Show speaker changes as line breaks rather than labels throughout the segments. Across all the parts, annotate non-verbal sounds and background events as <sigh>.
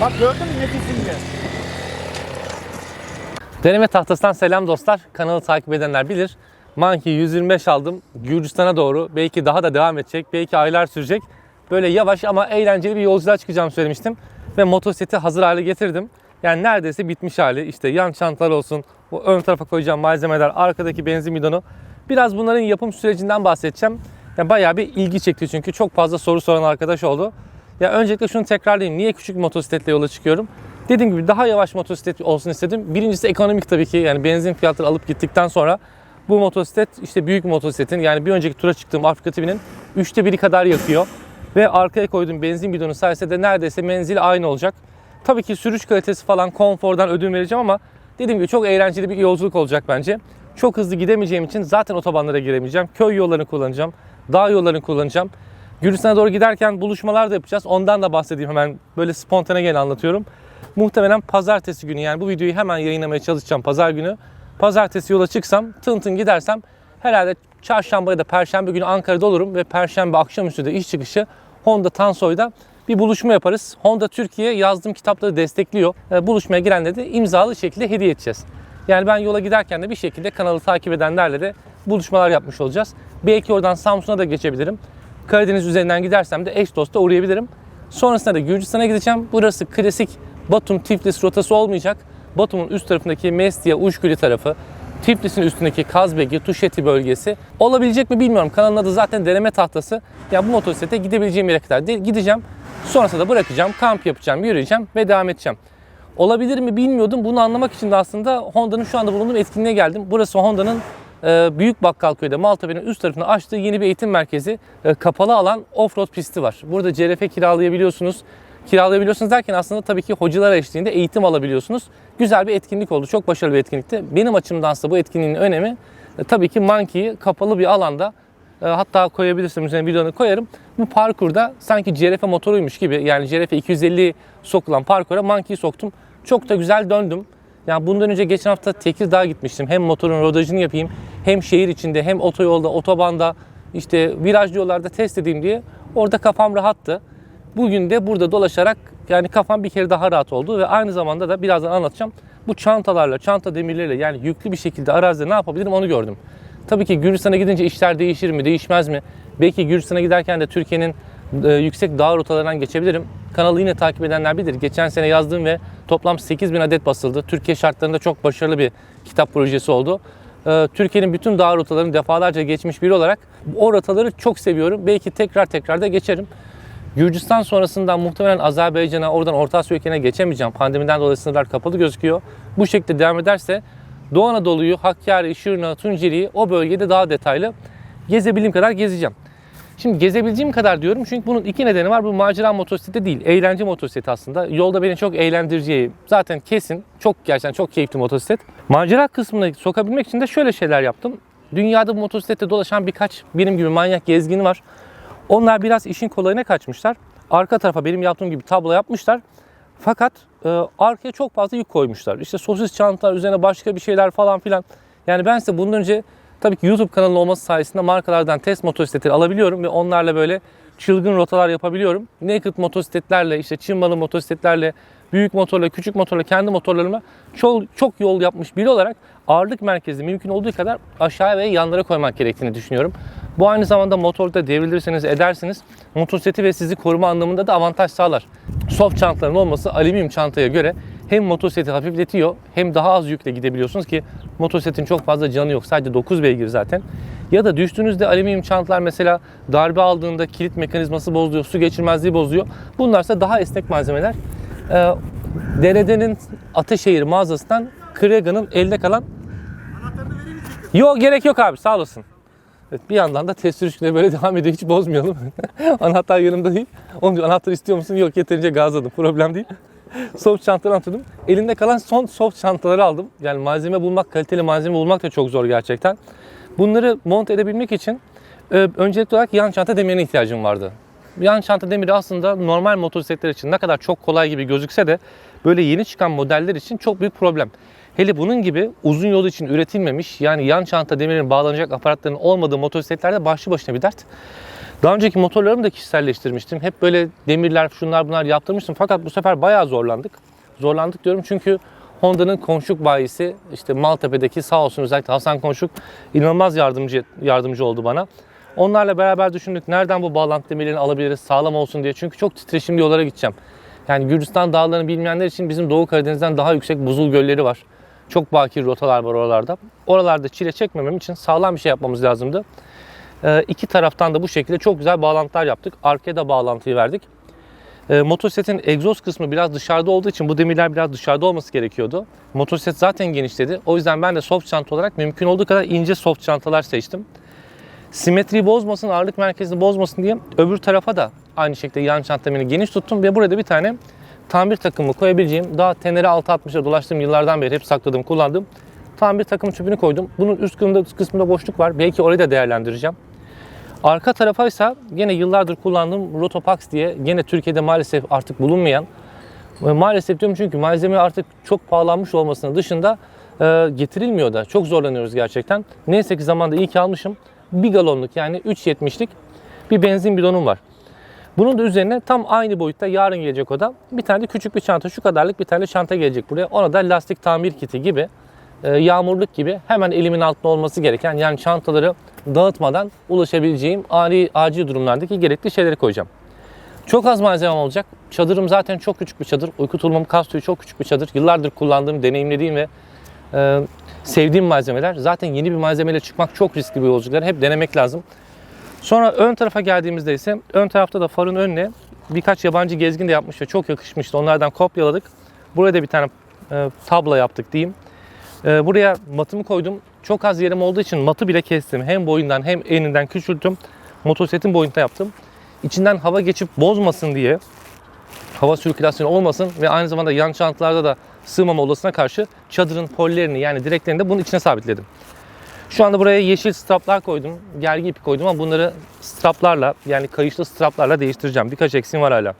Bak gördün mü nefisini?
Deneme tahtasından selam dostlar. Kanalı takip edenler bilir. Monkey 125 aldım. Gürcistan'a doğru. Belki daha da devam edecek. Belki aylar sürecek. Böyle yavaş ama eğlenceli bir yolculuğa çıkacağım söylemiştim. Ve motosikleti hazır hale getirdim. Yani neredeyse bitmiş hali. İşte yan çantalar olsun, bu ön tarafa koyacağım malzemeler, arkadaki benzin bidonu. Biraz bunların yapım sürecinden bahsedeceğim. Yani bayağı bir ilgi çekti çünkü çok fazla soru soran arkadaş oldu. Ya öncelikle şunu tekrarlayayım. Niye küçük bir motosikletle yola çıkıyorum? Dediğim gibi daha yavaş motosiklet olsun istedim. Birincisi ekonomik tabii ki. Yani benzin fiyatları alıp gittikten sonra bu motosiklet işte büyük motosikletin yani bir önceki tura çıktığım Afrika TV'nin üçte biri kadar yakıyor. Ve arkaya koyduğum benzin bidonu sayesinde de neredeyse menzil aynı olacak. Tabii ki sürüş kalitesi falan konfordan ödün vereceğim ama dediğim gibi çok eğlenceli bir yolculuk olacak bence. Çok hızlı gidemeyeceğim için zaten otobanlara giremeyeceğim. Köy yollarını kullanacağım. Dağ yollarını kullanacağım. Gürcistan'a doğru giderken buluşmalar da yapacağız. Ondan da bahsedeyim hemen. Böyle spontane gene anlatıyorum. Muhtemelen pazartesi günü yani bu videoyu hemen yayınlamaya çalışacağım pazar günü. Pazartesi yola çıksam tın tın gidersem herhalde çarşamba ya da perşembe günü Ankara'da olurum ve perşembe akşamüstü de iş çıkışı Honda Tansoy'da bir buluşma yaparız. Honda Türkiye yazdığım kitapları destekliyor. E, buluşmaya girenlere de imzalı şekilde hediye edeceğiz. Yani ben yola giderken de bir şekilde kanalı takip edenlerle de buluşmalar yapmış olacağız. Belki oradan Samsun'a da geçebilirim. Karadeniz üzerinden gidersem de eş dosta uğrayabilirim. Sonrasında da Gürcistan'a gideceğim. Burası klasik Batum Tiflis rotası olmayacak. Batum'un üst tarafındaki Mestia Uşguli tarafı, Tiflis'in üstündeki Kazbegi, Tuşeti bölgesi. Olabilecek mi bilmiyorum. Kanalın adı zaten deneme tahtası. Ya bu motosiklete gidebileceğim yere kadar de- gideceğim. Sonrasında da bırakacağım, kamp yapacağım, yürüyeceğim ve devam edeceğim. Olabilir mi bilmiyordum. Bunu anlamak için de aslında Honda'nın şu anda bulunduğum etkinliğe geldim. Burası Honda'nın Büyük Bakkalköy'de Maltepe'nin üst tarafında açtığı yeni bir eğitim merkezi. E, kapalı alan off-road pisti var. Burada CRF kiralayabiliyorsunuz. Kiralayabiliyorsunuz derken aslında tabii ki hocalar eşliğinde eğitim alabiliyorsunuz. Güzel bir etkinlik oldu. Çok başarılı bir etkinlikti. Benim açımdansa bu etkinliğin önemi e, tabii ki Monkey'i kapalı bir alanda e, hatta koyabilirsem üzerine videonu koyarım. Bu parkurda sanki CRF motoruymuş gibi yani CRF 250 sokulan parkura Monkey'i soktum. Çok da güzel döndüm. Yani bundan önce geçen hafta Tekirdağ'a gitmiştim. Hem motorun rodajını yapayım hem şehir içinde hem otoyolda, otobanda işte virajlı yollarda test edeyim diye orada kafam rahattı. Bugün de burada dolaşarak yani kafam bir kere daha rahat oldu ve aynı zamanda da birazdan anlatacağım. Bu çantalarla, çanta demirleriyle yani yüklü bir şekilde arazide ne yapabilirim onu gördüm. Tabii ki Gürcistan'a gidince işler değişir mi, değişmez mi? Belki Gürcistan'a giderken de Türkiye'nin e, yüksek dağ rotalarından geçebilirim. Kanalı yine takip edenler bilir. Geçen sene yazdığım ve toplam 8000 adet basıldı. Türkiye şartlarında çok başarılı bir kitap projesi oldu. E, Türkiye'nin bütün dağ rotalarını defalarca geçmiş biri olarak o rotaları çok seviyorum. Belki tekrar tekrar da geçerim. Gürcistan sonrasından muhtemelen Azerbaycan'a, oradan Orta Asya ülkelerine geçemeyeceğim. Pandemiden dolayı sınırlar kapalı gözüküyor. Bu şekilde devam ederse Doğu Anadolu'yu, Hakkari, Şırna, Tunceli'yi o bölgede daha detaylı gezebildiğim kadar gezeceğim. Şimdi gezebileceğim kadar diyorum çünkü bunun iki nedeni var. Bu macera motosikleti değil, eğlence motosikleti aslında. Yolda beni çok eğlendireceği zaten kesin. Çok gerçekten çok keyifli motosiklet. Macera kısmına sokabilmek için de şöyle şeyler yaptım. Dünyada bu motosiklette dolaşan birkaç benim gibi manyak gezgini var. Onlar biraz işin kolayına kaçmışlar. Arka tarafa benim yaptığım gibi tablo yapmışlar. Fakat e, arkaya çok fazla yük koymuşlar. İşte sosis çantalar, üzerine başka bir şeyler falan filan. Yani ben size bundan önce tabii ki YouTube kanalı olması sayesinde markalardan test motosikletleri alabiliyorum ve onlarla böyle çılgın rotalar yapabiliyorum. Naked motosikletlerle, işte Çin malı motosikletlerle, büyük motorla, küçük motorla, kendi motorlarıma çok, çok yol yapmış biri olarak ağırlık merkezi mümkün olduğu kadar aşağıya ve yanlara koymak gerektiğini düşünüyorum. Bu aynı zamanda motorda devrilirseniz edersiniz motosikleti ve sizi koruma anlamında da avantaj sağlar. Soft çantaların olması alüminyum çantaya göre hem motosikleti hafifletiyor hem daha az yükle gidebiliyorsunuz ki motosikletin çok fazla canı yok. Sadece 9 beygir zaten. Ya da düştüğünüzde alüminyum çantalar mesela darbe aldığında kilit mekanizması bozuyor, su geçirmezliği bozuyor. Bunlarsa daha esnek malzemeler. Ee, DRD'nin Ateşehir mağazasından Krega'nın elde kalan Yok gerek yok abi sağ olasın. Evet, bir yandan da test sürüşüne böyle <laughs> devam ediyor. Hiç bozmayalım. <laughs> Anahtar yanımda değil. Onun anahtar istiyor musun? Yok yeterince gazladım. Problem değil. <laughs> soft çantaları atıyordum. Elimde kalan son soft çantaları aldım. Yani malzeme bulmak, kaliteli malzeme bulmak da çok zor gerçekten. Bunları monte edebilmek için e, öncelikli olarak yan çanta demirine ihtiyacım vardı. Yan çanta demiri aslında normal motosikletler için ne kadar çok kolay gibi gözükse de böyle yeni çıkan modeller için çok büyük problem. Hele bunun gibi uzun yol için üretilmemiş yani yan çanta demirinin bağlanacak aparatların olmadığı motosikletlerde başlı başına bir dert. Daha önceki motorlarımı da kişiselleştirmiştim. Hep böyle demirler şunlar bunlar yaptırmıştım. Fakat bu sefer bayağı zorlandık. Zorlandık diyorum çünkü Honda'nın Konşuk bayisi işte Maltepe'deki sağ olsun özellikle Hasan Konşuk inanılmaz yardımcı yardımcı oldu bana. Onlarla beraber düşündük nereden bu bağlantı demirlerini alabiliriz sağlam olsun diye. Çünkü çok titreşimli yollara gideceğim. Yani Gürcistan dağlarını bilmeyenler için bizim Doğu Karadeniz'den daha yüksek buzul gölleri var. Çok bakir rotalar var oralarda. Oralarda çile çekmemem için sağlam bir şey yapmamız lazımdı. Ee, iki taraftan da bu şekilde çok güzel bağlantılar yaptık. Arkaya bağlantıyı verdik. Ee, motosikletin egzoz kısmı biraz dışarıda olduğu için bu demirler biraz dışarıda olması gerekiyordu. Motosiklet zaten genişledi. O yüzden ben de soft çanta olarak mümkün olduğu kadar ince soft çantalar seçtim. Simetriyi bozmasın, ağırlık merkezini bozmasın diye öbür tarafa da aynı şekilde yan çantamını geniş tuttum ve burada bir tane tamir takımı koyabileceğim daha Tenere 660'a dolaştığım yıllardan beri hep sakladığım, kullandığım tamir takım tüpünü koydum. Bunun üst kısmında, üst kısmında boşluk var. Belki orayı da değerlendireceğim. Arka tarafa ise yine yıllardır kullandığım Rotopax diye yine Türkiye'de maalesef artık bulunmayan ve maalesef diyorum çünkü malzeme artık çok pahalanmış olmasının dışında e, getirilmiyor da çok zorlanıyoruz gerçekten. Neyse ki zamanda iyi ki almışım. Bir galonluk yani 3.70'lik bir benzin bidonum var. Bunun da üzerine tam aynı boyutta yarın gelecek o da. Bir tane de küçük bir çanta şu kadarlık bir tane çanta gelecek buraya. Ona da lastik tamir kiti gibi e, yağmurluk gibi hemen elimin altında olması gereken yani çantaları dağıtmadan ulaşabileceğim ani acil durumlardaki gerekli şeyleri koyacağım. Çok az malzemem olacak. Çadırım zaten çok küçük bir çadır. Uyku tulumum kas tüyü çok küçük bir çadır. Yıllardır kullandığım, deneyimlediğim ve e, sevdiğim malzemeler. Zaten yeni bir malzemeyle çıkmak çok riskli bir yolculuklar. Hep denemek lazım. Sonra ön tarafa geldiğimizde ise ön tarafta da farın önüne birkaç yabancı gezgin de yapmış ve çok yakışmıştı. Onlardan kopyaladık. Buraya da bir tane e, tablo yaptık diyeyim. E, buraya matımı koydum. Çok az yerim olduğu için matı bile kestim. Hem boyundan hem eninden küçülttüm. Motosikletin boyunda yaptım. İçinden hava geçip bozmasın diye hava sirkülasyonu olmasın ve aynı zamanda yan çantalarda da sığmama olasına karşı çadırın pollerini yani direklerini de bunun içine sabitledim. Şu anda buraya yeşil straplar koydum. Gergi ipi koydum ama bunları straplarla yani kayışlı straplarla değiştireceğim. Birkaç eksiğim var hala.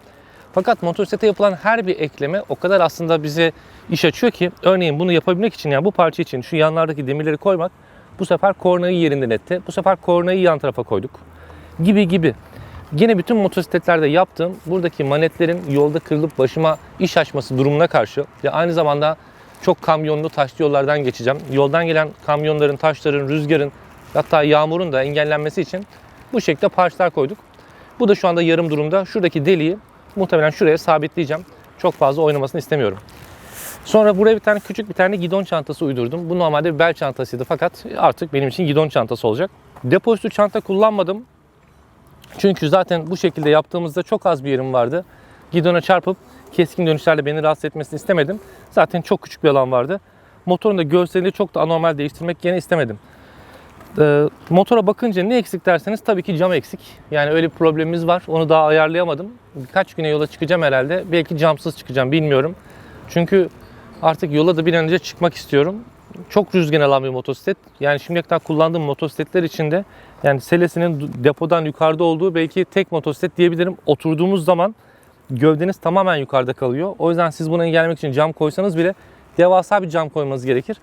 Fakat motosiklete yapılan her bir ekleme o kadar aslında bize iş açıyor ki örneğin bunu yapabilmek için yani bu parça için şu yanlardaki demirleri koymak bu sefer kornayı yerinden etti. Bu sefer kornayı yan tarafa koyduk. Gibi gibi. Yine bütün motosikletlerde yaptığım buradaki manetlerin yolda kırılıp başıma iş açması durumuna karşı ve aynı zamanda çok kamyonlu taşlı yollardan geçeceğim. Yoldan gelen kamyonların, taşların, rüzgarın hatta yağmurun da engellenmesi için bu şekilde parçalar koyduk. Bu da şu anda yarım durumda. Şuradaki deliği muhtemelen şuraya sabitleyeceğim. Çok fazla oynamasını istemiyorum. Sonra buraya bir tane küçük bir tane gidon çantası uydurdum. Bu normalde bir bel çantasıydı fakat artık benim için gidon çantası olacak. Depo üstü çanta kullanmadım. Çünkü zaten bu şekilde yaptığımızda çok az bir yerim vardı. Gidona çarpıp keskin dönüşlerle beni rahatsız etmesini istemedim. Zaten çok küçük bir alan vardı. Motorun da görselini çok da anormal değiştirmek gene istemedim. Ee, motora bakınca ne eksik derseniz tabii ki cam eksik. Yani öyle bir problemimiz var. Onu daha ayarlayamadım. Birkaç güne yola çıkacağım herhalde. Belki camsız çıkacağım bilmiyorum. Çünkü artık yola da bir an önce çıkmak istiyorum. Çok rüzgar alan bir motosiklet. Yani şimdiye kadar kullandığım motosikletler içinde yani selesinin depodan yukarıda olduğu belki tek motosiklet diyebilirim. Oturduğumuz zaman gövdeniz tamamen yukarıda kalıyor. O yüzden siz bunu engellemek için cam koysanız bile devasa bir cam koymanız gerekir.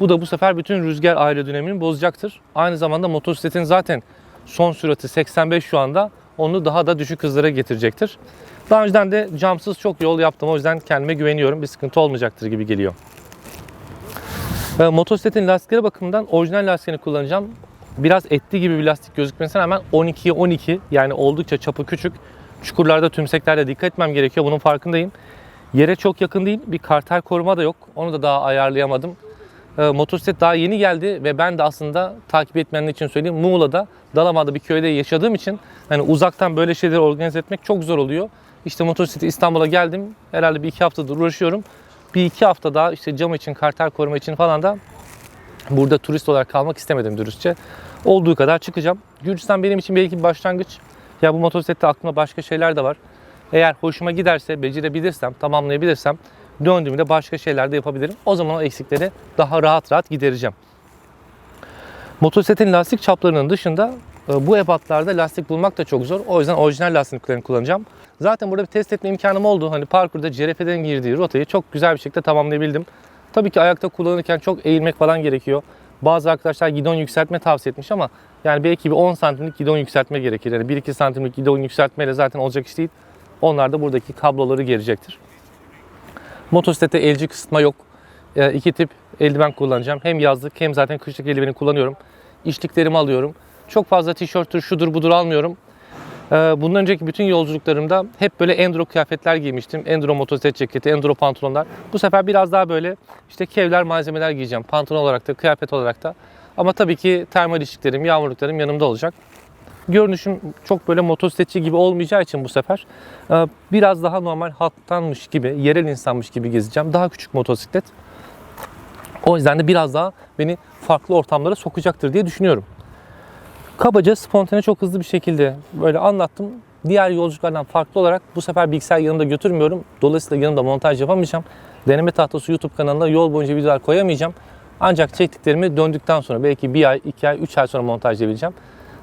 Bu da bu sefer bütün rüzgar aerodinamiğini bozacaktır. Aynı zamanda motosikletin zaten son sürati 85 şu anda. Onu daha da düşük hızlara getirecektir. Daha önceden de camsız çok yol yaptım. O yüzden kendime güveniyorum. Bir sıkıntı olmayacaktır gibi geliyor. Ve Motosikletin lastikleri bakımından orijinal lastiğini kullanacağım. Biraz etli gibi bir lastik gözükmesine rağmen 12'ye 12 yani oldukça çapı küçük. Çukurlarda, tümseklerde dikkat etmem gerekiyor. Bunun farkındayım. Yere çok yakın değil. Bir karter koruma da yok. Onu da daha ayarlayamadım. E, motosiklet daha yeni geldi ve ben de aslında takip etmeyenler için söyleyeyim. Muğla'da, Dalaman'da bir köyde yaşadığım için hani uzaktan böyle şeyleri organize etmek çok zor oluyor. İşte motosikleti İstanbul'a geldim. Herhalde bir iki haftadır uğraşıyorum. Bir iki hafta daha işte cam için, karter koruma için falan da burada turist olarak kalmak istemedim dürüstçe. Olduğu kadar çıkacağım. Gürcistan benim için belki bir başlangıç. Ya bu motosiklette aklımda başka şeyler de var. Eğer hoşuma giderse, becerebilirsem, tamamlayabilirsem döndüğümde başka şeyler de yapabilirim. O zaman o eksikleri daha rahat rahat gidereceğim. Motosikletin lastik çaplarının dışında e, bu ebatlarda lastik bulmak da çok zor. O yüzden orijinal lastiklerini kullanacağım. Zaten burada bir test etme imkanım oldu. Hani parkurda CRF'den girdiği rotayı çok güzel bir şekilde tamamlayabildim. Tabii ki ayakta kullanırken çok eğilmek falan gerekiyor. Bazı arkadaşlar gidon yükseltme tavsiye etmiş ama yani belki bir 10 santimlik gidon yükseltme gerekir. Yani 1-2 santimlik gidon yükseltmeyle zaten olacak iş değil. Onlar da buradaki kabloları gelecektir. Motosiklette elci kısıtma yok. E, iki tip eldiven kullanacağım. Hem yazlık hem zaten kışlık eldiveni kullanıyorum. İşliklerimi alıyorum. Çok fazla tişörttür, şudur budur almıyorum. E, bundan önceki bütün yolculuklarımda hep böyle enduro kıyafetler giymiştim. Enduro motosiklet ceketi, enduro pantolonlar. Bu sefer biraz daha böyle işte kevler malzemeler giyeceğim. Pantolon olarak da, kıyafet olarak da. Ama tabii ki termal işliklerim, yağmurluklarım yanımda olacak. Görünüşüm çok böyle motosikletçi gibi olmayacağı için bu sefer e, biraz daha normal halktanmış gibi, yerel insanmış gibi gezeceğim. Daha küçük motosiklet. O yüzden de biraz daha beni farklı ortamlara sokacaktır diye düşünüyorum. Kabaca spontane çok hızlı bir şekilde böyle anlattım. Diğer yolculuklardan farklı olarak bu sefer bilgisayar yanımda götürmüyorum. Dolayısıyla yanımda montaj yapamayacağım. Deneme tahtası YouTube kanalına yol boyunca videolar koyamayacağım. Ancak çektiklerimi döndükten sonra belki bir ay, iki ay, üç ay sonra montajlayabileceğim.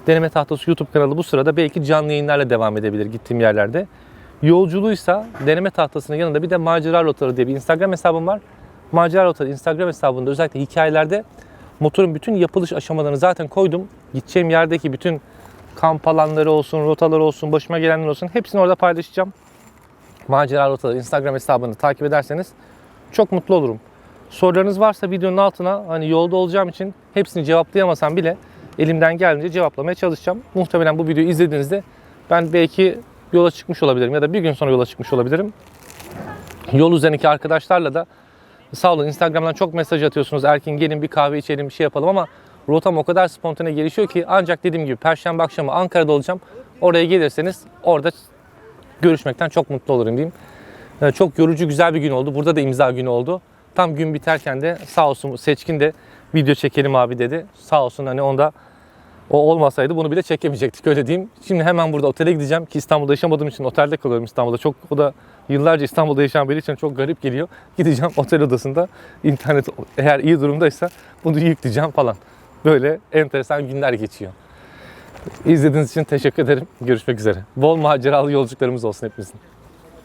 Deneme tahtası YouTube kanalı bu sırada belki canlı yayınlarla devam edebilir gittiğim yerlerde. Yolculuğuysa deneme tahtasının yanında bir de macera rotaları diye bir Instagram hesabım var. Macera rotaları Instagram hesabında özellikle hikayelerde motorun bütün yapılış aşamalarını zaten koydum. Gideceğim yerdeki bütün kamp alanları olsun, rotaları olsun, başıma gelenler olsun hepsini orada paylaşacağım. Macera rotaları Instagram hesabını takip ederseniz çok mutlu olurum. Sorularınız varsa videonun altına hani yolda olacağım için hepsini cevaplayamasam bile elimden geldiğince cevaplamaya çalışacağım. Muhtemelen bu videoyu izlediğinizde ben belki yola çıkmış olabilirim ya da bir gün sonra yola çıkmış olabilirim. Yol üzerindeki arkadaşlarla da sağ olun Instagram'dan çok mesaj atıyorsunuz. Erkin gelin bir kahve içelim bir şey yapalım ama rotam o kadar spontane gelişiyor ki ancak dediğim gibi perşembe akşamı Ankara'da olacağım. Oraya gelirseniz orada görüşmekten çok mutlu olurum diyeyim. Ee, Çok yorucu güzel bir gün oldu. Burada da imza günü oldu. Tam gün biterken de sağ olsun Seçkin de video çekelim abi dedi. Sağ olsun hani onda o olmasaydı bunu bile çekemeyecektik öyle diyeyim. Şimdi hemen burada otele gideceğim ki İstanbul'da yaşamadığım için otelde kalıyorum İstanbul'da. Çok o da yıllarca İstanbul'da yaşayan biri için çok garip geliyor. Gideceğim <laughs> otel odasında internet eğer iyi durumdaysa bunu yükleyeceğim falan. Böyle enteresan günler geçiyor. İzlediğiniz için teşekkür ederim. Görüşmek üzere. Bol maceralı yolculuklarımız olsun hepimizin.